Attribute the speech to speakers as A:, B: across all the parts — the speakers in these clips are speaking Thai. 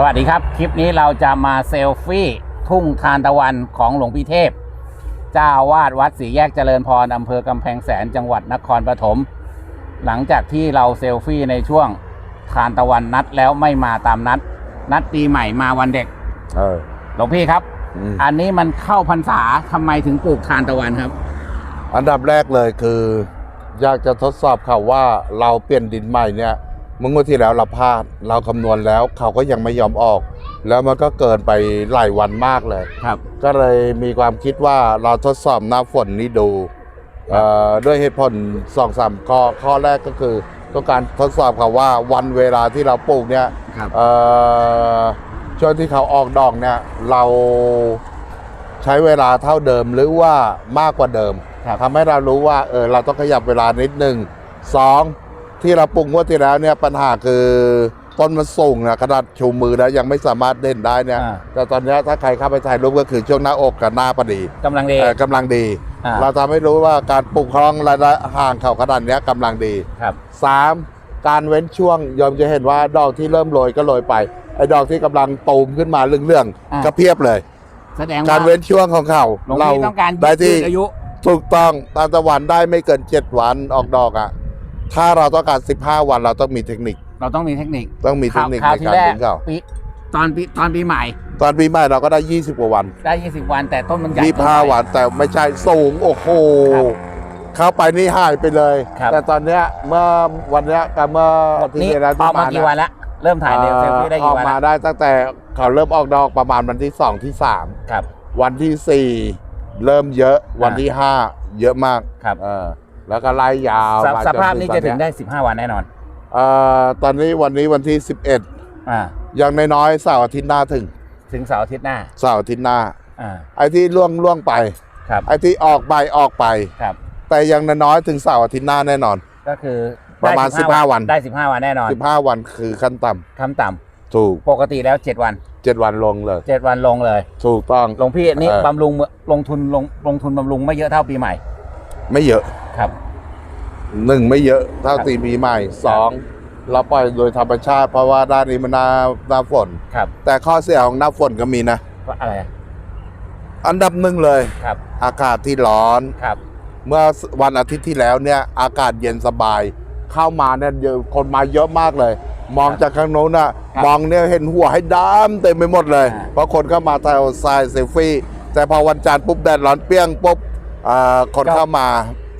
A: สวัสดีครับ คลิปนี้เราจะมาเซลฟี่ทุ่งทานตะวันของหลวงพี่เทพ เจ้าอาวาดวัดสีแยกเจริญพรอำเภอกำแพงแสนจังหวัดนครปฐมหลังจากที่เราเซลฟี่ในช่วงทานตะวันนัดแล้วไม่มาตามนัด นัดปีใหม่มาวันเด็ก
B: เออ
A: หลวงพี่ครับ
B: อืม
A: อันนี้มันเข้าพรรษาทำไมถึงปลูกทานตะวันครับ
B: อันดับแรกเลยคือ อยากจะทดสอบเขาว่าเราเปลี่ยนดินใหม่เนี่ย เมื่องวดที่แล้วเราพลาดเราคำนวณแล้วเขาก็ยังไม่ยอมออก แล้วมันก็เกินไปหลายวันมากเลย
A: ครับ
B: ก็เลยมีความคิดว่าเราทดสอบหน้าฝนนี้ดูเอ่อด้วยเหตุผลสองสามข้อข้อแรกก็คือต้องการทดสอบเขาว่าวันเวลาที่เราปลูกเนี่ย
A: ครับ
B: เอ่อช่วงที่เขาออกดอกเนี่ยเราใช้เวลาเท่าเดิมหรือว่ามากกว่าเดิม
A: ครับ
B: ทำให้เรารู้ว่าเออเราต้องขยับเวลานิดหนึ่งสอง ที่เราปลูกงวดที่แล้วเนี่ยปัญหาคือต้นมันสูงนะขนาดชูมือแล้วยังไม่สามารถเด่นได้เนี่ย
A: อ่า
B: แต่ตอนเนี้ยถ้าใครเข้าไปถ่ายรูปก็คือช่วงหน้าอกกับหน้าพอดี
A: กำลังดี
B: เอ่อกำลังดี
A: อ่า
B: เราทำให้รู้ว่าการปลูกคลองระยะห่างเขาขนาดเนี้ยกำลังดี
A: ครับ
B: สามการเว้นช่วงยอมจะเห็นว่าดอกที่เริ่มโรยก็โรยไปไอ้ดอกที่กำลังตูมขึ้นมาเรื่อง
A: อ่า
B: ๆก็เพียบเลย
A: แสดง
B: การ
A: ว่า
B: เว้นช่วงของเขา
A: หลวงพี่ต้องการ
B: ได้
A: ยื
B: ที่
A: ดอายุ
B: ถูกต้องตามตะวันได้ไม่เกิน7วันออกดอกอะ ถ้าเราต้องการ 15 วันเราต้องมีเทคนิค
A: เราต้องมีเทคนิค
B: ต้องมีเทคนิค
A: คราว
B: ใน
A: ที่
B: การ
A: แรก
B: ดึงเขา
A: ปีตอนปีตอนปีใหม่
B: ตอนปีใหม่เราก็ได้ 20กว่าวัน
A: ได้ 20 วันแต่ต้นมันใหญ่
B: 25วันแต่ไม่ใช่สูงโอ้โห
A: ครับ
B: เข้าไปนี่หายไปเลย
A: ครับ
B: แต่ตอนเนี้ยเมื่อวันเนี้ยกับเมื่ออาที่
A: นี่
B: ที่แล้ว
A: อ
B: ที่
A: อกมา
B: มา
A: กี่
B: เย
A: วันละเริ่มถ่ายเร็วเซลฟี่ได้
B: อ
A: กี่
B: อก
A: วัน
B: มา
A: ละ
B: ได้ตั้งแต่เขาเริ่มออกดอกประมาณวันที่2ที่
A: ครับ
B: 3วันที่4เริ่มเยอะวันที่5เยอะมาก
A: ครับ
B: เออ แล้วก็ไล่ยาว
A: ส
B: ม
A: ส
B: จ
A: ภาพนี้จะถึง
B: ตอ
A: ได้ 15 วันแน่นอน
B: เอ่อตอนนี้วันนี้วันที่
A: อ่า
B: 11 อย่างน้อยๆเสาร์อาทิตย์หน้าถึง
A: ถึงเสาร์อาทิตย์หน้า
B: เสาร์อาทิตย์หน้า
A: อ่า
B: ไอ้ที่ล่วงล่วงไป
A: ครับ
B: ไอ้ที่ออกไปออกไป
A: ครับ
B: แต่อย่างน้อยๆถึงเสาร์อาทิตย์หน้าแน่นอน
A: ก็คือ
B: ประมาณ
A: ได้
B: 15วัน
A: ได้ 15 วันแน่นอน
B: 15 วันคือขั้นต่
A: คำต่ำ
B: ถูกำ
A: ปกติแล้ว 7 วัน
B: 7 วันลงเลย
A: 7 วันลงเลย
B: ถูกต้อง
A: หลวงพี่นี่
B: เออ
A: บำรุงลงทุนลงลงทุนบำรุงไม่เยอะเท่าปีใหม่
B: ไม่เยอะ
A: ครับ
B: หนึ่งไม่เยอะเท่า
A: ครับ
B: ตีปีใหม่สองเราปล่อยโดยธรรมชาติ เพราะว่าด้านนี้มันหน้าหน้าฝน
A: ครับ
B: แต่ข้อเสียของหน้าฝนก็มีนะ
A: ว่าอะไรอะ
B: อันดับหนึ่งเลย
A: ครับ
B: อากาศที่ร้อน
A: ครับ
B: เมื่อวันอาทิตย์ที่แล้วเนี่ยอากาศเย็นสบาย เข้ามาเนี่ยเยอะคนมาเยอะมากเลย มองจากข้างโน้นน่ะ
A: ครับ
B: มองเนี่ยเห็นหัวให้ดำเต็มไปหมดเลย
A: อ่า
B: เพราะคนก็มาถ่ายทรายเซลฟี่ แต่พอวันจันทร์ปุ๊บแดดร้อนเปรี้ยงปุ๊บอ่าคนเข้ามา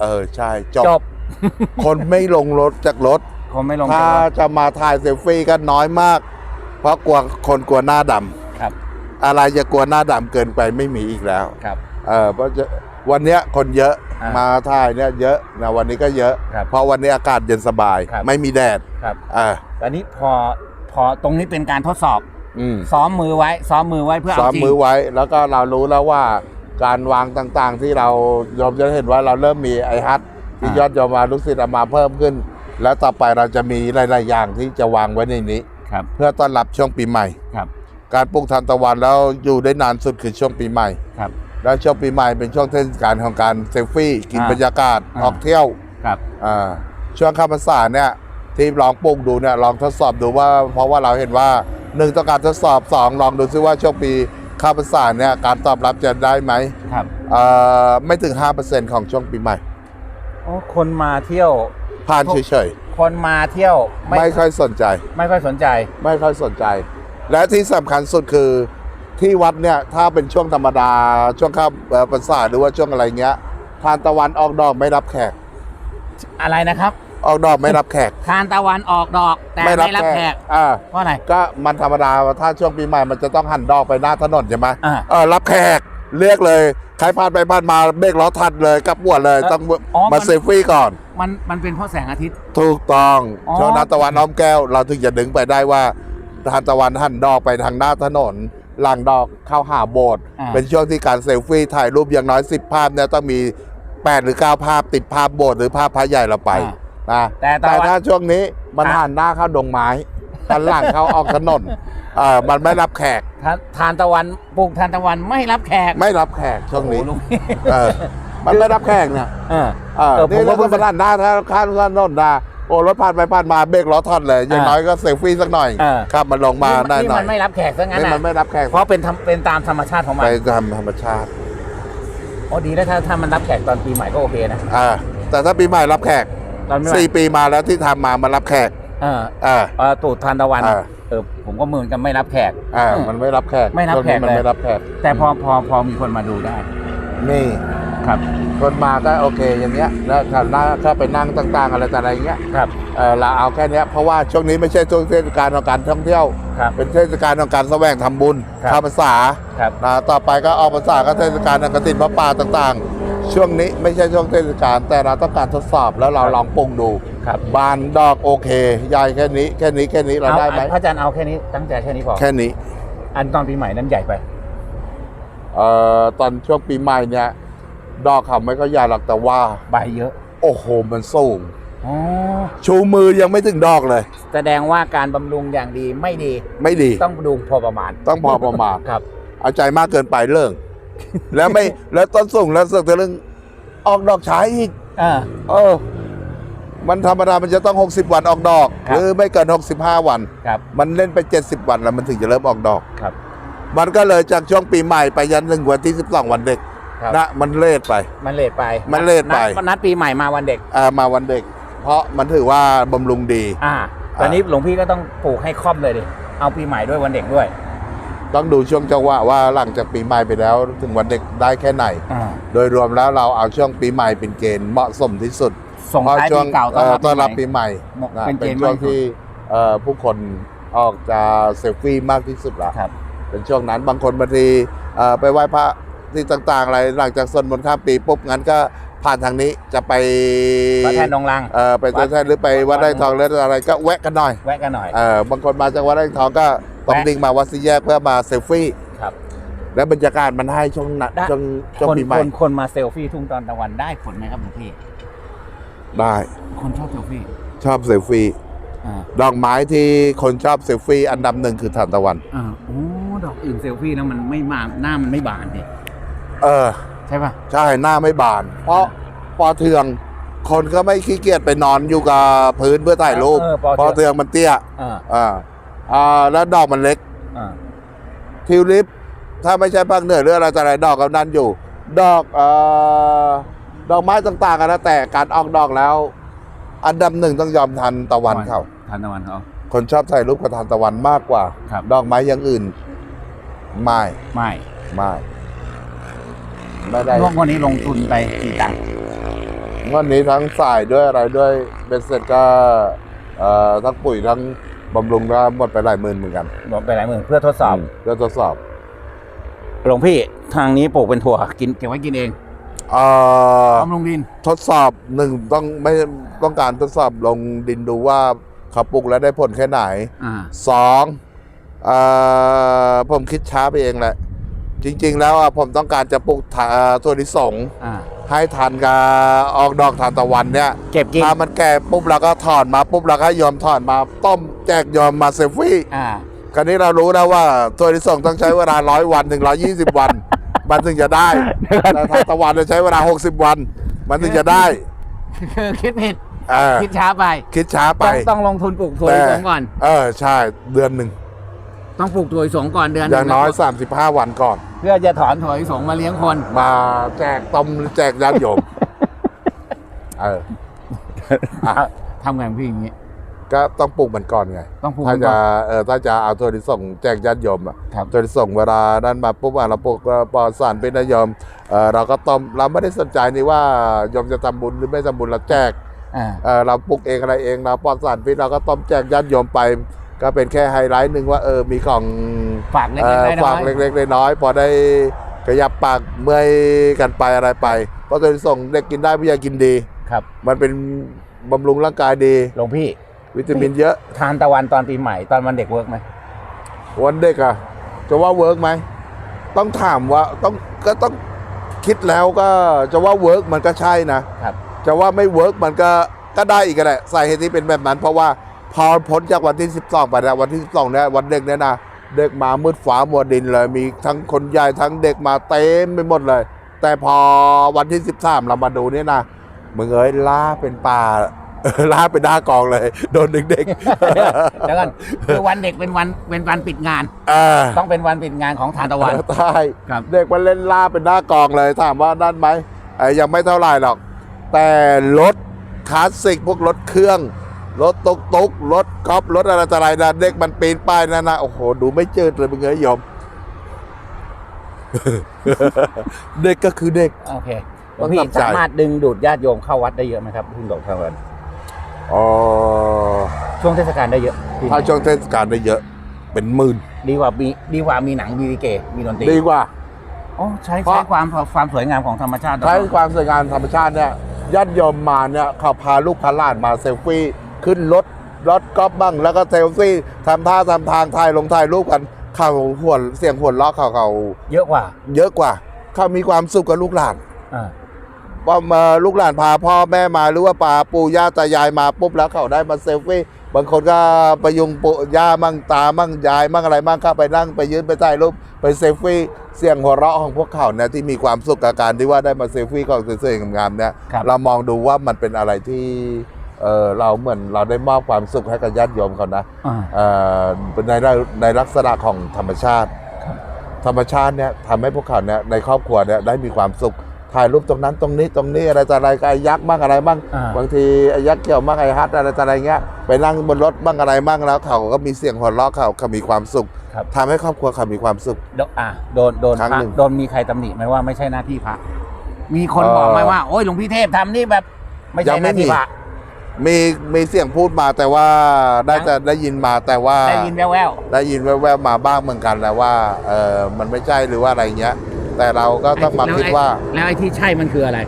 B: เออใช่จบ
A: จบ
B: คนไม่ลงรถจากรถ
A: คงไม่ลง
B: ถ้า
A: จากรถ
B: จะมาถ่ายเซลฟี่ก็น้อยมาก เพราะกลัวคนกลัวหน้าดำ
A: ครับ
B: อะไรจะกลัวหน้าดำเกินไปไม่มีอีกแล้ว
A: ครับ
B: เออเพราะจะวันเนี้ยคนเยอะ
A: อ่าม
B: มาถ่ายเนี่ยเยอะนะวันนี้ก็เยอะ
A: ครับ
B: เพราะวันนี้อากาศเย็นสบาย
A: ครับ
B: ไม่มีแดด
A: ครับ
B: อ่า
A: อันนี้พอพอตรงนี้เป็นการทดสอบ
B: อืม
A: ซ้อมมือไว้ ซ้อมมือไว้เพื่อ
B: ซ้อ
A: เอา
B: ม
A: จริง
B: มือไว้แล้วก็เรารู้แล้วว่า การวางต่างๆที่เรายอมจะเห็นว่าเราเริ่มมีไอฮัท ที่
A: อ่าย
B: ยอดยอมมาลูกศิษย์เอามาเพิ่มขึ้น แล้วต่อไปเราจะมีหลาย ๆ อย่างที่จะวางไว้ในนี้
A: ครับ
B: เพื่อต้อนรับช่วงปีใหม่
A: ครับ
B: การปลูกทานตะวันแล้วอยู่ได้นานสุดคือช่วงปีใหม่
A: ครับ
B: แล้วช่วงปีใหม่เป็นช่วงเทศกาลของการเซลฟี่กิน
A: อ่า
B: บรรยากาศ
A: อ่า
B: ออกเที่ยว
A: ครับ
B: อ่าช่วงเข้าพรรษาเนี่ยที่ลองปลูกดูเนี่ยลองทดสอบดูว่า เพราะว่าเราเห็นว่าหนึ่งต้องการทดสอบสองลองดูซิว่าช่วงปีเข้าพรรษาเนี่ยการตอบรับจะได้ไหม
A: ครับ
B: เอ่อไม่ถึง 5%ของช่วงปีใหม่
A: โอ้คนมาเที่ยว
B: ผ่านเฉย
A: คนมาเที่ยว
B: ๆ ไม่ค่อยสนใจ
A: ไม่ค่อยสนใจ
B: ไม่ค่อยสนใจ และที่สำคัญสุดคือที่วัดเนี่ย ถ้าเป็นช่วงธรรมดา ช่วงเข้าเอ่อพรรษาหรือว่าช่วงอะไรเงี้ยทานตะวันออกดอกไม่รับแขก
A: อะไรนะครับ
B: ออกดอกไม่รับแขก
A: ทานตะวันออกดอกแต่ไม่รับแขก
B: อ่า
A: เพราะอะไร
B: ก็มันธรรมดาถ้าช่วงปีใหม่มันจะต้องหันดอกไปหน้าถนนใช่ไหม
A: อ่า
B: เออรับแขกเรียกเลย ใครผ่านไปผ่านมาเบรกล้อทันเลยกลับหัวเลย
A: เอ่อ
B: ต้อง
A: อ๋อมัน
B: มาเซลฟี่ก่อน
A: มันมันเป็นเพราะแสงอาทิตย์
B: ถูกต้อง
A: อ๋อ
B: ช่วงนั้นตะวันอ้อมแก้ว เราถึงจะดึงไปได้ว่าทานตะวันหันดอกไปทางหน้าถนนหลังดอกเข้าหาโบสถ์
A: อ่า
B: เป็นช่วงที่การเซลฟี่ถ่ายรูปอย่างน้อย 10 ภาพเนี่ยต้องมี 8 หรือ 9 ภาพติดภาพโบสถ์หรือภาพพระใหญ่เราไปนะ
A: แต่ตะ
B: แต่
A: วัน
B: ถ้าช่วงนี้มัน
A: ครับ
B: หันหน้าเข้าดงไม้ หันหลังเข้าออกถนนเออมันไม่รับแขก
A: ทานทานตะวันปลูกทานตะวันไม่รับแขก
B: ไม่รับแขกช่วงนี้
A: โอ้โหลุงพี่
B: เออมันไม่รับแขกเนี่ย
A: เออ
B: เออ
A: เออผม
B: นี่
A: ก็
B: เรา
A: เพิ่
B: ก็
A: ง
B: มาด้านหน้าถ้าข้ามถนนนะโอ้รถผ่านไปผ่านมาเบรกล้อท่อนเลยอย่าง
A: อ่า
B: น้อยก็เซลฟี่สักหน่อย
A: เออ
B: ครับมันลงมาได้
A: นี่
B: หน่อ
A: มั
B: ย
A: นไม่รับแขกซะงั้น
B: นี่
A: นะ
B: มันไม่รับแขก
A: เพราะเป็นธรรมเป็นตามธรรมชาติของมัน
B: ไปทำธรรมชาติ
A: โอ้ดีแล้วถ้าถ้ามันรับแขกตอนปีใหม่ก็โอเคนะ
B: อ่าแต่ถ้าปีใหม่รับแขก
A: ตอนปีใหม่
B: สี่ปีมาแล้วที่ทำมามันรับแขก
A: เออ
B: อ่า
A: เออตูดทานตะวัน
B: อ่า
A: เออผมก็เหมือนกันไม่รับแขก
B: อ่า
A: เออ
B: มันไม่รับแขก
A: ไม่รับ
B: ช่วงนี้
A: แขก
B: มัน
A: เลย
B: ไม่รับแขก
A: แต่พอพอพอมีคนมาดูได้
B: นี่
A: ครับ
B: คนมาก็โอเคอย่างเงี้ย แล้วถ้านั่งถ้าไปนั่งต่างๆอะไรแต่อะไรเงี้ย
A: ครับ
B: เออเราเอาแค่เนี้ย เพราะว่าช่วงนี้ไม่ใช่ช่วงเทศกาลของการท่องเที่ยว
A: ครับ
B: เป็นเทศกาลของการแสวงทำบุญ
A: ครับ
B: เข้าพรรษา
A: ครับ
B: นะต่อไปก็ออกพรรษาก็เทศกาลกฐินพระป่าต่างๆ ช่วงนี้ไม่ใช่ช่วงเทศกาลแต่เราต้องการทดสอบแล้วเราลองปรุงดู
A: ครับ
B: บานดอกโอเคใหญ่แค่นี้แค่นี้แค่นี้เราได้ไหม
A: อพระอาจารย์เอาแค่นี้ตั้งใจแค่นี้พอ
B: แค่นี้
A: อันตอนปีใหม่นั้นใหญ่ไป
B: เอ่อตอนช่วงปีใหม่เนี่ย ดอกเขาไม่ก็ใหญ่หรอกแต่ว่า
A: ใบเยอะ
B: โอ้โหมันสูง
A: อ๋อ
B: ชูมือยังไม่ถึงดอกเลย
A: แสดงว่าการบำรุงอย่างดีไม่ดี
B: ไม่ดี
A: ต้องดูพอประมาณ
B: ต้องพอประมาณ
A: ครับ
B: เอาใจมากเกินไปเรื่อง แล้วไม่แล้วต้นสูงแล้วเสือกแต่เรื่องออกดอกฉายอีก
A: อ่า
B: เออ มันธรรมดามันจะต้อง 60 วันออกดอก
A: ครับ
B: หรือไม่เกิน 65 วัน
A: ครับ
B: มันเล่นไป 70 วันแล้วมันถึงจะเริ่มออกดอก
A: ครับ
B: มันก็เลยจากช่วงปีใหม่ไปยันถึงวันที่ 12 วันเด็ก
A: ครับ
B: นะมันเลทไป
A: มันเลทไป
B: มันเลทไป
A: นัดนัดปีใหม่มาวันเด็ก
B: อ่ามาวันเด็ก เพราะมันถือว่าบำรุงดี
A: อ่าตอนนี้หลวงพี่ก็ต้องปลูกให้ครอบเลยดิ เอาปีใหม่ด้วยวันเด็กด้วย
B: ต้องดูช่วงจังหวะว่าหลังจากปีใหม่ไปแล้ว ถึงวันเด็กได้แค่ไหน
A: อ่า
B: โดยรวมแล้วเราเอาช่วงปีใหม่เป็นเกณฑ์เหมาะสมที่สุด
A: ส่ง
B: เพราะ
A: ท้าย
B: ช่ว
A: ปี
B: ง
A: เก่าต้อน
B: เอ่อ
A: รับ
B: ต้อนรับ
A: ปี
B: ปี
A: ใหม่
B: ใหม่
A: เหมาะ
B: นะ
A: เป็นเก
B: เป็น
A: ณฑ์
B: ช่วง
A: มากที่สุด
B: ที่เอ่อผู้คนออกจะเซลฟี่มากที่สุดละ
A: ครับ
B: เป็นช่วงนั้นบางคนบางทีเอ่อไปไหว้พระที่ต่างๆ อะไรหลังจากสวดมนต์ข้ามปีปุ๊บงั้นก็ผ่านทางนี้จะไป
A: พระแท่นนองลัง
B: เอ่อไป
A: วัด
B: แท่นหรือไปวัดไร่ทองหรืออะไรก็แวะกันหน่อย
A: แวะกันหน่อย
B: เออบางคนมาจากวัดไร่ทองก็ ต้อง
A: แวะ
B: ดิ่งมาวัดสี่แยกเพื่อมาเซลฟี่
A: ครับ
B: แล้วบรรยากาศมันให้ช่วงนั้น
A: ได้
B: ช่วงช่วง
A: คน
B: ปีใหม่
A: คนคนมาเซลฟี่ทุ่งตอนตะวันได้ผลไหมครับหลวงพี่
B: ได้
A: คนชอบเซลฟี่
B: ชอบเซลฟี่
A: อ่า
B: ดอกไม้ที่คนชอบเซลฟี่อันดับหนึ่งคือทานตะวัน
A: อ่าโอ้ดอกอื่นเซลฟี่แล้วมันไม่มาหน้ามันไม่บานดิ
B: เออ
A: ใช่ป่ะ
B: ใช่หน้าไม่บาน เพราะปอเทือง คนก็ไม่ขี้เกียจไปนอนอยู่กับพื้นเพื่อถ่ายรูป
A: เออปอ
B: ปอ
A: เทื
B: เทื
A: อง
B: องมันเตี้ย
A: อ่า
B: อ่า อ่าแล้วดอกมันเล็ก
A: อ่า
B: ทิวลิป ถ้าไม่ใช่ภาคเหนือหรืออะไรแต่อะไรดอกกำนันอยู่ ดอกเอ่อดอกไม้ต่างๆกันแล้วแต่การออกดอกแล้ว อันดับหนึ่งต้องยอมทันตะวันเขา
A: ทานตะวันเขา
B: คนชอบถ่ายรูปกับทานตะวันมากกว่า
A: ครับ
B: ดอกไม้อย่างอื่น ไม่
A: ไม่
B: ไม่ไม่ได้
A: ช่วงวันนี้ลงทุนไปกี่ตังค์
B: งวดนี้ทั้งสายด้วยอะไรด้วยเบ็ดเสร็จก็เอ่อทั้งปุ๋ยทั้ง บำรุงก็หมดไปหลายหมื่นเหมือนกัน
A: หมดไปหลายหมื่นเพื่อทดสอบ
B: มเพื่อทดสอบ
A: หลวงพี่ทางนี้ปลูกเป็นถั่วกินเก็บไว้กินเอง
B: เอ่อบำ
A: รุงดิน
B: ทดสอบหนึ่งต้องไม่ต้องการทดสอบลงดินดูว่าเขาปลูกแล้วได้ผลแค่ไหน
A: อ่า
B: สองเอ่อผมคิดช้าไปเองแหละ จริง ๆ แล้วอะผมต้องการจะปลูกถาตัวลิสง
A: อ่า
B: ให้ทันกับออกดอกทานตะวันเนี่ย
A: เก็บกิน
B: ถ้ามันแก่ปุ๊บเราก็ถอนมาปุ๊บเราก็ยอมถอนมาต้มแจกยอมมาเซลฟี่
A: อ่า
B: คราวนี้เรารู้นะว่าตัวที่ส่งต้องใช้เวลาร้อยวันถึงร้อยี่สิบวัน มันถึงจะได้แต่ทานตะวันจะใช้เวลาหกสิบวัน มันถึงจะได้
A: คือคิดผิด
B: เออ
A: คิดช้าไป
B: คิดช้าไป
A: ต้องต้องลงทุนปลูกถั่วลิสงก่อน
B: เออใช่เดือนหนึ่ง
A: ต้องปลูกถั่วลิสงก่อนเดือนห
B: อ
A: นึ่
B: ย่างน้อย35 วันก่อน
A: เพื่อจะถอนถั่วลิสงมาเลี้ยงคน
B: มาแจกต้มหรือแจกญาติโยม เอออะ
A: ทำไงพี่อย่างนี้
B: ก็ต้องปลูกมันก่อนไง
A: ต้องปลูก
B: ถ้า
A: มันก่
B: จะ
A: อน
B: เออถ้าจะเอาตัวที่ส่งแจกญาติโยมอะ
A: ครับ
B: ตัวที่ส่งเวลานั้นมาปุ๊บอะเราปลูกปอสารเป็นนายมเออเราก็ต้มเราไม่ได้สนใจนี่ว่าโยมจะทำบุญหรือไม่ทำบุญเราแจก
A: อ่า
B: เออเราปลูกเองอะไรเองเราปอสารพิษเราก็ต้มแจกญาติโยมไป ก็เป็นแค่ไฮไลท์หนึ่งว่าเออมีของ
A: ฝากเล็ก
B: เอ่อ
A: ๆน้
B: ฝา
A: อกย
B: เล็กๆน้อยๆพอได้ขยับปากเมื่อยกันไปอะไรไป เพราะตัวที่ส่งเด็กกินได้ผู้ใหญ่กินดี
A: ๆครับ
B: มันเป็นบำรุงร่างกายดี
A: หลวงพี่
B: วิตามินเยอะ
A: ทานตะวันตอนปีใหม่ตอนวันเด็กเวิร์กไหม
B: วันเด็กอะจะว่าเวิร์กไหมต้องถามว่าต้องก็ต้องคิดแล้วก็จะว่าเวิร์กมันก็ใช่นะ
A: ครับ
B: จะว่าไม่เวิร์กมันก็ก็ได้อีกแหละสาเหตุที่เป็นแบบนั้นเพราะว่า พอพ้นจากวันที่ 12 ไปแล้ววันที่ 12เนี่ยวันเด็กเนี่ยนะเด็กมามืดฟ้ามัวดินเลย มีทั้งคนใหญ่ทั้งเด็กมาเต็มไปหมดเลย แต่พอวันที่ 13 เรามาดูเนี่ยนะมึงเอ้ยล่าเป็นป่าเออลาดไปหน้ากองเลย โดนเด็ก
A: แล้วกันคือวันเด็กเป็นวันเป็นวันปิดงาน
B: ๆอ่า
A: ต้องเป็นวันปิดงานของทานตะวัน
B: ใช่
A: ครับ
B: เด็กมันเล่นลาดเป็นหน้ากองเลยถามว่านั่นไหมไอ้ยังไม่เท่าไหร่หรอก แต่รถคลาสสิกพวกรถเครื่อง รถตุกตุกรถกอล์ฟรถอะไรต่ออะไรนะเด็กมันปีนป้ายนั่นนะโอ้โห ดูไม่จืดเลยมึงเอ้ยยอมเด็กก็คือเด็ก
A: โอเคหล
B: ต้
A: ว
B: องง
A: พี่
B: ทำใจ
A: สามารถดึงดูดญาติโยมเข้าวัดได้เยอะไหมครับพึ่งดอกทานตะวัน
B: อ๋อ
A: ช่วงเทศกาลได้เยอะ
B: ถ้าช่วงเทศกาลได้เยอะ เป็นหมื่น
A: ดีกว่ามีดีกว่ามีหนังมีลิเกมีดนตรี
B: ดีกว่า
A: อ๋อใช้
B: เพราะ
A: ใช้ความความสวยงามของธรรมชาติ
B: ใช้ความสวยงามธรรมชาติเนี่ยญาติโยมมาเนี่ยเขาพาลูกพาหลานมาเซลฟี่ ขึ้นรถรถกอล์ฟบ้างแล้วก็เซลฟี่ทำท่าทำทางถ่ายลงถ่ายรูปกันเขาหัวเสียงหัวเราะเขาเขา
A: เยอะกว่า
B: เยอะกว่า เขามีความสุขกับลูกหลาน
A: อ่า
B: ว่ามาลูกหลานพาพ่อแม่มาหรือว่าป่าปู่ย่าตายายมาปุ๊บแล้วเขาได้มาเซลฟี่บางคนก็ประยุงปู่ย่ามั่งตามั่งยายมั่งอะไรมั่งเข้าไปนั่งไปยืนไปถ่ายรูปไปเซลฟี่เสียงหัวเราะของพวกเขาเนี่ยที่มีความสุขกับการที่ว่าได้มาเซลฟี่ของสวยๆงามๆเนี่ย
A: ครับ
B: เรามองดูว่ามันเป็นอะไรที่ เออเราเหมือนเราได้มอบความสุขให้กับญาติโยมเขานะ
A: อ่า
B: เอ่อในในลักษณะของธรรมชาติ
A: ครับ
B: ธรรมชาติเนี่ยทำให้พวกเขาเนี่ยในครอบครัวเนี่ยได้มีความสุขถ่ายรูปตรงนั้นตรงนี้ตรงนี้อะไรต่ออะไรกับไอ้ยักษ์บ้างอะไรบ้าง
A: อ่า
B: บางทีไอ้ยักษ์เกี่ยวบ้างไอ้ฮัทอะไรต่ออะไรเงี้ยไปนั่งบนรถบ้างอะไรบ้างแล้วเขาก็มีเสียงหัวเราะเขาเขามีความสุข
A: ครับ
B: ทำให้ครอบครัวเขามีความสุข
A: โดนอ่าโดนโดน
B: ครั้ง
A: พระ
B: หนึ่ง
A: โดนมีใครตำหนิไหมว่าไม่ใช่หน้าที่พระมีคน
B: เอ่อ
A: บอกไหมว่า โอ้ยหลวงพี่เทพทำนี่แบบ ไม่
B: ยั
A: ใช่
B: ง
A: ห
B: ไม่
A: น้าที่
B: มี
A: พระ
B: มีมีเสียงพูดมาแต่ว่าได้
A: ยัง
B: จะได้ยินมาแต่ว่า
A: ได้ยินแว่ว
B: ได้ยินแว่วๆมาบ้างเหมือนกันแล้วว่าเออมันไม่ใช่หรือว่าอะไรเงี้ย แต่เราก็
A: ๆ
B: ต้องมา
A: แล้ว
B: คิด
A: ไอ้
B: ว่า
A: แล้วไอ้ที่ใช่มันคืออะไร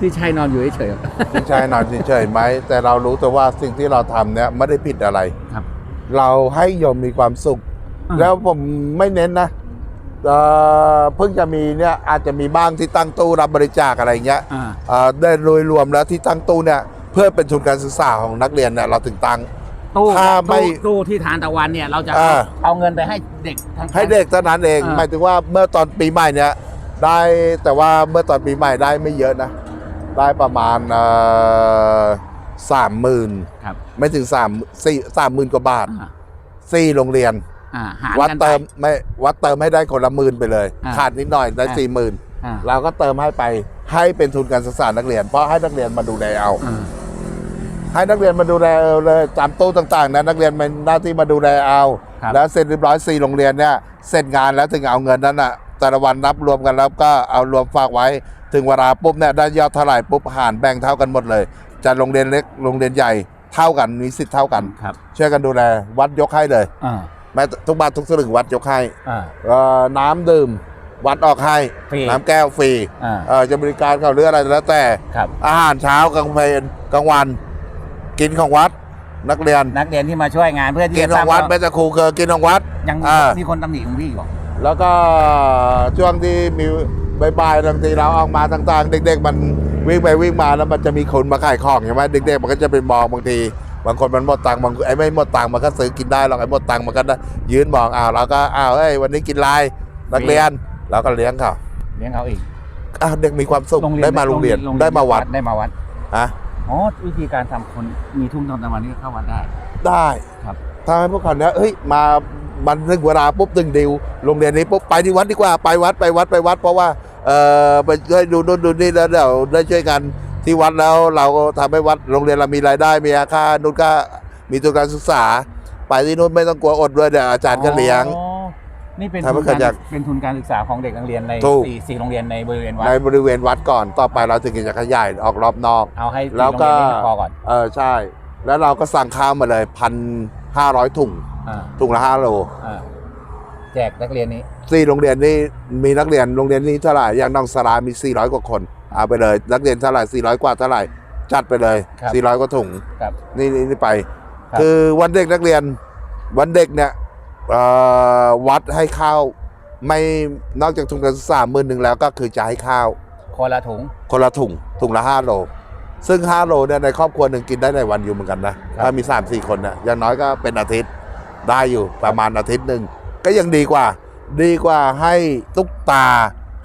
A: ที่ใช่นอนอยู่เฉยๆ
B: ไม่ใช่นอนเฉยๆไหมแต่เรารู้แต่ว่าสิ่งที่เราทำเนี่ยไม่ได้ผิดอะไร
A: ครับ
B: เราให้โยมมีความสุข
A: อ่า
B: แล้วผมไม่เน้นนะเอ่อเพิ่งจะมีเนี่ยอาจจะมีบ้างที่ตั้งตู้รับบริจาคอะไรเงี้ย
A: อ่า
B: เอ่อได้โดยรวมแล้วที่ตั้งตู้เนี่ย เพื่อเป็นทุนการศึกษาของนักเรียนเนี่ยเราถึงตั้ง
A: ตู้
B: ถ้าไม่
A: ตู้ตู้ที่ทานตะวันเนี่ยเราจะ
B: อ่า
A: เอาเอาเงินไปให้เด็กทั้ง
B: ให้เด็กเท่านั้นเอง
A: อ่า
B: หมายถึงว่าเมื่อตอนปีใหม่เนี่ยได้แต่ว่าเมื่อตอนปีใหม่ได้ไม่เยอะนะ ได้ประมาณสามหมื่น
A: ครับ
B: ไม่ถึงสามสี่สามหมื่นกว่าบาท
A: อ่า
B: สี่โรงเรียน
A: อ่าหาร
B: วัด
A: กันไป
B: เติมไม่วัดเติมให้ได้คนละหมื่นไปเลย
A: อ่า
B: ขาดนิดหน่อยได้
A: อ่า
B: สี่หมื่น
A: อ่า
B: เราก็เติมให้ไปให้เป็นทุนการศึกษานักเรียน เพราะให้นักเรียนมาดูแลเอา
A: อ่า
B: ให้นักเรียนมาดูแลเอาเลยจำตู้ต่างๆนะนักเรียนเป็นหน้าที่มาดูแลเอา
A: ครับ
B: แล้วเสร็จเรียบร้อยสี่โรงเรียนเนี่ยเสร็จงานแล้วถึงเอาเงินนั้นอะแต่ละวันนับรวมกันแล้วก็เอารวมฝากไว้ ถึงเวลาปุ๊บเนี่ยได้ยอดเท่าไหร่ปุ๊บหารแบ่งเท่ากันหมดเลยจะโรงเรียนเล็กโรงเรียนใหญ่เท่ากันมีสิทธิ์เท่ากัน
A: ครับ
B: ช่วยกันดูแลวัดยกให้เลย
A: อ่า
B: แม้ทุกบาททุกสลึงวัดยกให้
A: อ่า
B: เอ่อน้ำดื่ม วัดออกให้
A: ฟรี
B: น้ำแก้วฟรี
A: อ่า
B: เอ่อจะบริการเขาหรืออะไรแล้วแต่
A: ครับ
B: อาหารเช้ากลางเพลนกลางวัน กินของวัดนักเรียน
A: นักเรียนที่มาช่วยงานเพื่อที่
B: กิน
A: จะ
B: ของวัดแม้แต่ครูเคยกินของวัด
A: ยัง
B: อ่า
A: มีคนตำหนิของพี่อยู่
B: แล้วก็ช่วงที่มีบ่ายๆบางทีเราออกมาต่างๆ เด็ก ๆ มันวิ่งไปวิ่งมาแล้วมันจะมีคนมาขายของใช่ไหมเด็ก ๆ มันก็จะไปมองบางที บางคนมันหมดตังค์บางไอ้ไม่หมดตังค์มันก็ซื้อกินได้หรอกไอ้หมดตังค์มันก็ได้ยืนมองอ้าวเราก็อ้าวเอ้ยวันนี้กินลายนักเรียนเราก็เลี้ยงเขา
A: เลี้ยงเขาอีก
B: อ้าวเด็กมีความสุขได้มาโรงเรียนได้มาวัด
A: ได้มาวัด
B: ฮะ
A: อ๋อวิธีการทำคนมีทุ่งตอนตะวันนี่เข้าวัดได้
B: ได้
A: ครับ
B: ทำให้พวกเขาเนี้ยเฮ้ย มามันถึงเวลาปุ๊บดึงดิวโรงเรียนนี้ปุ๊บไปที่วัดดีกว่า ไปวัดไปวัดไปวัด เพราะว่า เออไปช่วยดูนู่นดูนี่แล้วเดี๋ยวได้ช่วยกันที่วัดแล้วเราก็ทำให้วัดโรงเรียนเรามีรายได้ มีอาค่านู่นก็มีทุนการศึกษา ไปที่นู่นไม่ต้องกลัวอดด้วยเดี๋ยวอาจารย์ก็เลี้ยง
A: อ๋อ นี่เป็น
B: ทำให้
A: ทุนการ
B: ขยัน
A: เป็นทุนการศึกษาของเด็กนักเรียนใน
B: ถูก
A: สี่สี่โรงเรียนในบริเวณวัด
B: ในบริเวณวัดก่อน ต่อไปเราถึงจะขยายออกรอบนอก
A: เอาให้สี่
B: แล้วก็
A: โรงเรียนนี้พอก่อน
B: เออใช่ แล้วเราก็สั่งข้าวมาเลยพันห้าร้อยถุง
A: อ่า
B: ถุงละห้าโล
A: อ่าแจกนักเรียนนี้
B: สี่โรงเรียนนี่มีนักเรียนโรงเรียนนี้เท่าไหร่อย่างน้องสารามี 400 กว่าคน เอาไปเลย นักเรียนเท่าไหร่400 กว่าเท่าไหร่ จัดไปเลย
A: ครับ
B: 400 กว่าถุง
A: ครับ
B: นี่นี่นี่ไป
A: ครับ
B: คือวันเด็กนักเรียนวันเด็กเนี่ยเอ่อ วัดให้ข้าวไม่นอกจากถุงการศึกษาหมื่นหนึ่งแล้วก็คือจะให้ข้าว
A: คนละถุง
B: คนละถุงถุงละ5โล ซึ่ง5โลเนี่ยในครอบครัวหนึ่งกินได้ในวันอยู่เหมือนกันนะ ถ้ามี3 4คนเนี่ยอย่างน้อยก็เป็นอาทิตย์ได้อยู่ประมาณอาทิตย์หนึ่งก็ยังดีกว่า ดีกว่าให้ตุ๊กตา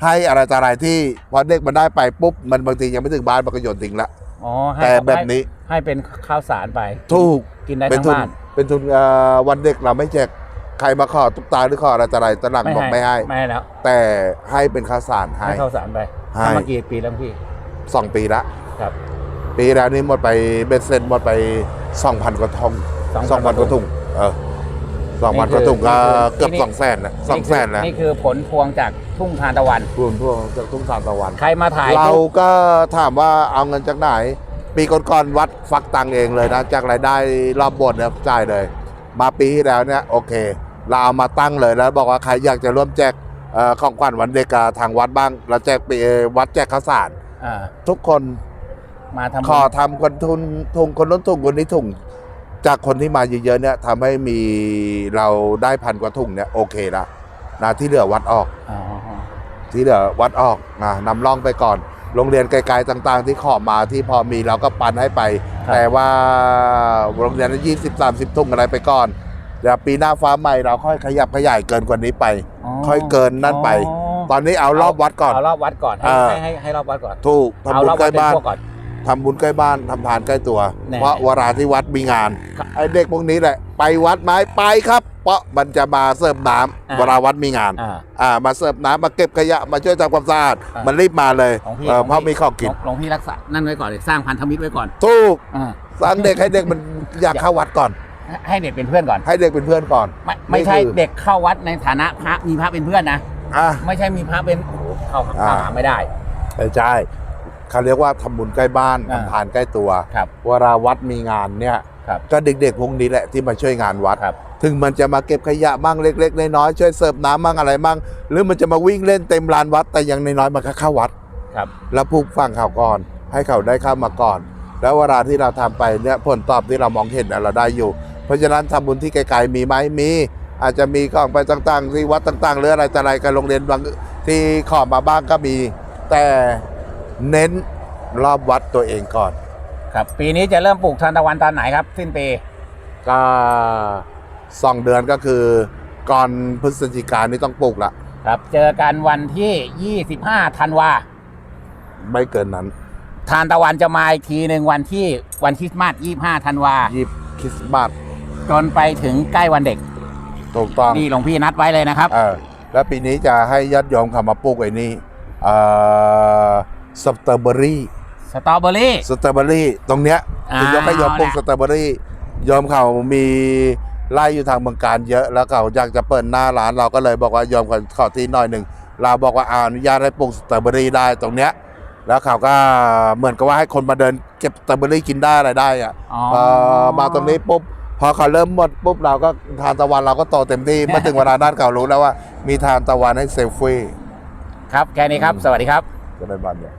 B: ให้อะไรต่ออะไรที่พอเด็กมันได้ไปปุ๊บมันบางทียังไม่ถึงบ้านมันก็โยนทิ้งละ
A: ออ๋อให้
B: แต่แบบนี้
A: ให้ให้เป็นข้าวสารไป
B: ถูก
A: กินได้
B: เป็น
A: ทั้ง
B: ทุน
A: บ้าน
B: เป็นทุนเอ่อวันเด็กเราไม่แจก ใครมาขอตุ๊กตาหรือขออะไรต่ออะไรตอนหลังบอกไม่ให้
A: ไม่ให้แล้ว
B: แต่ให้เป็นข้าวสารให้
A: ให้ข้าวสารไป
B: ให้
A: ทำมากี่ปีแล้วพี่
B: สองปีละ
A: ครับ
B: ปีแล้วนี่หมดไปเบ็ดเสร็จหมดไปสองพันกว่าทอง
A: 2,000
B: สองพันกว่าถุงเออสองพัน
A: นี่
B: ก
A: คือ
B: ว่าถุงก็
A: นี่คือ
B: เกือบ
A: นี่
B: สองแสนนะสองแสนแล้ว
A: นี่คือผลพวงจากทุ่งทานตะวัน
B: รวมทั่วจากทุ่งทานตะวัน
A: ใครมาถ่าย
B: เรา
A: ปุ๊บ
B: ก็ถามว่าเอาเงินจากไหน ปีก่อนๆวัดฟักตังค์เองเลยนะ จากรายได้รอบบทเนี่ยจ่ายเลย มาปีที่แล้วเนี่ยโอเค เราเอามาตั้งเลยแล้วบอกว่าใครอยากจะร่วมแจกเอ่อของขวัญวันเด็กกับทางวัดบ้างเราแจกปีเอ่อวัดแจกข้าวสาร
A: อ่า
B: ทุกคน
A: มาทำ
B: ขอทำคนทุนทุงคนน้นถุงคนนี้ถุงจากคนที่มาเยอะๆเนี่ยทำให้มีเราได้พันกว่าถุงเนี่ยโอเคละนะที่เหลือวัดออก
A: อ๋อ
B: ที่เหลือวัดออกนะนำร่องไปก่อน โรงเรียนไกลๆต่าง ๆ ที่ขอมาที่พอมีเราก็ปันให้ไป แต่ว่าโรงเรียนยี่สิบสามสิบทุ่งอะไรไปก่อน เดี๋ยวปีหน้าฟ้าใหม่เราค่อยขยับขยายเกินกว่านี้ไป ค่อยเกินนั่นไป ตอนนี้เอารอบวัดก่อน
A: เอารอบวัดก่อนให้
B: อ่า
A: ให้ให้ให้รอบวัดก่อน
B: ถูกทำ
A: เอา
B: บุญ
A: รอบ
B: ใก
A: วั
B: ล้
A: ดเป็น
B: บ้าน
A: พวกก่อน
B: ทำบุญใกล้บ้านทำทานใกล้ตัว
A: แน่
B: เพราะเวลาที่วัดมีงาน
A: ครับ
B: ไอ้เด็กพวกนี้แหละไปวัดไหมไปครับ เพราะมันจะมาเสิร์ฟน้ำ
A: อ่า
B: เวลาวัดมีงาน
A: อ่า
B: อ่ามาเสิร์ฟน้ำมาเก็บขยะมาช่วยทำความสะอาด
A: อ่ามั
B: มันรีบมาเลย
A: ของพี่
B: เออ
A: ของพี่
B: เพราะมีข้าวกิน
A: หลวงพี่รักษานั่นไว้ก่อนเลยสร้างพันธมิตรไว้ก่อน
B: ถูก
A: อ่า
B: สร้างเด็กให้เด็กมันอยากเข้าวัดก่อน
A: ให้ให้เด็กเป็นเพื่อนก่อน
B: ให้เด็กเป็นเพื่อนก่อน
A: ไม่ไม่ใช่
B: นี่คือ
A: เด็กเข้าวัดในฐานะพระมีพระเป็นเพื่อนนะ
B: อะ
A: ไม่ใช่มีพระเป็นโอ้โหเข้า
B: อ่า
A: เข้าหาไม่ได้
B: ไม่ใช่เขาเรียกว่าทำบุญใกล้บ้าน
A: อ่า
B: ทำทานใกล้ตัว
A: ครับ
B: เวลาวัดมีงานเนี่ย
A: ครับ
B: ก็เด็กๆพวกนี้แหละที่มาช่วยงานวัด
A: ครับ
B: ถึงมันจะมาเก็บขยะบ้างเล็ก ๆ น้อยๆช่วยเสิร์ฟน้ำบ้างอะไรบ้างหรือมันจะมาวิ่งเล่นเต็มลานวัดแต่อยังน้อยๆมันก็เข้าวัด
A: ครับ
B: แล้วปลูกฟังเขาก่อน ให้เขาได้เข้ามาก่อน แล้วเวลาที่เราทำไปเนี่ยผลตอบที่เรามองเห็นน่ะเราได้อยู่ เพราะฉะนั้นทำบุญที่ไกลๆมีไหมมี อาจจะมีของไปต่างๆที่วัดต่างๆหรืออะไรแต่อะไรกับโรงเรียนบางที่ขอมาบ้างก็มี แต่เน้นรอบวัดตัวเองก่อน
A: ครับ ปีนี้จะเริ่มปลูกทานตะวันตอนไหนครับสิ้นปี
B: ก็สองเดือนก็คือก่อนพฤศจิกายนนี่ต้องปลูกละ
A: ครับเจอกันวันที่ 25ธันวา
B: ไม่เกินนั้น
A: ทานตะวันจะมาอีกทีหนึ่งวันที่วันคริสต์มาส25ธันวา
B: ยิบคริสต์มาส
A: จนไปถึงใกล้วันเด็ก
B: ถูกต้อง
A: นี่หลวงพี่นัดไว้เลยนะครับ
B: เออแล้วปีนี้จะให้ญาติโยมเขามาปลูกไอ้นี่เอ่อสตรอเบอรี่
A: สตรอเบอรี่
B: สตรอเบอรี่ตรงเนี้ย
A: อ่า
B: คือยกให้โยมปลูก
A: เอา
B: ส
A: ละ
B: ตรอเบอรี่โยมเขามีไล่อยู่ทางเมืองการเยอะแล้วเขาอยากจะเปิดหน้าร้านเราก็เลยบอกว่าโยมขอขอที่หน่อยหนึ่งเราบอกว่าอาอนุญาตให้ปลูกสตรอเบอรี่ได้ตรงเนี้ยแล้วเขาก็เหมือนกับว่าให้คนมาเดินเก็บสตรอเบอรี่กินได้อะไรได้อะ
A: อ๋อ
B: เอ่อมาตรงนี้ปุ๊บ พอเขาเริ่มหมดปุ๊บเราก็ทานตะวันเราก็โตเต็มที่เมื่อถึงเวลาด้านเขารู้แล้วว่า มีทานตะวันให้เซลฟี่
A: ครับแค่นี้ครับ สวัสดีครับ
B: ก็ได้บันเนี่ย